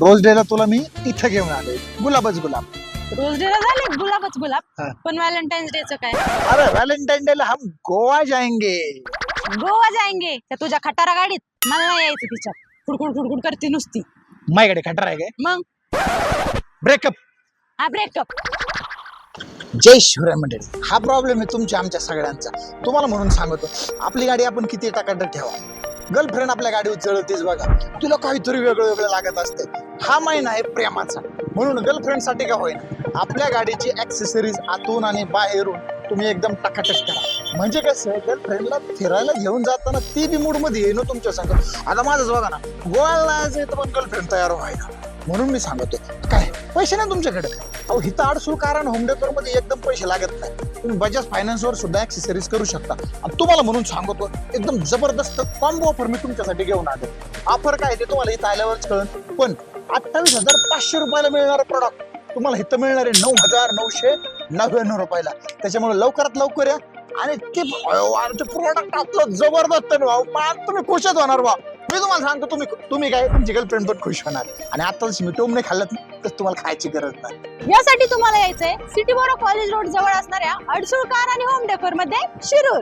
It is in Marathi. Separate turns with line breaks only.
रोज डेला तुला मी इथं घेऊन आलोय. गुलाबच गुलाब.
रोज डेला झाले गुलाबच गुलाब
हा.
पण व्हॅलेंटाईन्स डेचं काय?
अरे व्हॅलेंटाईन डे ला हम गोवा जाएंगे
गोवा जाएंगे त्या तुझ्या खटारा गाडीत मला नाही यायचं तिच्यात खुडखुड खुडखुड करते नुसती.
माझ्याकडे खटर आहे काय?
मग?
ब्रेकअप
हा ब्रेकअप
जय शिवराय मंडळी. हा प्रॉब्लेम आहे तुमच्या आमच्या सगळ्यांचा. तुम्हाला म्हणून सांगतो आपली गाडी आपण किती टाकाटक ठेवा. गर्लफ्रेंड आपल्या गाडीवर जळतेच बघा. तुला काहीतरी वेगळं वेगळं लागत असते. हा महिना आहे प्रेमाचा. म्हणून गर्लफ्रेंडसाठी का होईना. आपल्या गाडीची ऍक्सेसरीज आतून आणि बाहेरून तुम्ही एकदम टकाटक करा. म्हणजे कसं गर्लफ्रेंडला फिरायला घेऊन जाताना ती बी मूडमध्ये येईन हो तुमच्या संग. आता माझंच बघा ना गोव्याला जायचं पण गर्लफ्रेंड तयार व्हायला म्हणून मी सांगतो. काय? पैसे नाही तुमच्याकडे. अहो हिथं अडसूळ कारण होम डेकोरमध्ये एकदम पैसे लागत नाही. तुम्ही बजाज फायनान्स वर सुद्धा ऍक्सेसरीज करू शकता. आणि तुम्हाला म्हणून सांगतो एकदम जबरदस्त कॉम्बो ऑफर मी तुमच्यासाठी घेऊन आलो ऑफर काय ते तुम्हाला इथं आल्यावरच कळन. पण अठ्ठावीस हजार पाचशे रुपयाला मिळणारं प्रॉडक्ट तुम्हाला इथं मिळणार आहे नऊ हजार नऊशे नव्याण्णव रुपयाला. त्याच्यामुळे लवकरात लवकर या. आणि ते प्रोडक्ट आपलं जबरदस्त भाऊ. तुम्ही खुशच होणार भाऊ. मी तुम्हाला सांगतो तुम्ही तुम्ही काय तुमची गर्लफ्रेंड पण खुश होणार. आणि आता मी टोमने खाल्लं तर तुम्हाला खायची गरज नाही.
यासाठी तुम्हाला यायचंय सिटी बोरो कॉलेज रोड जवळ असणाऱ्या अडसूळ कार आणि होम डेकोरमध्ये शिरूर.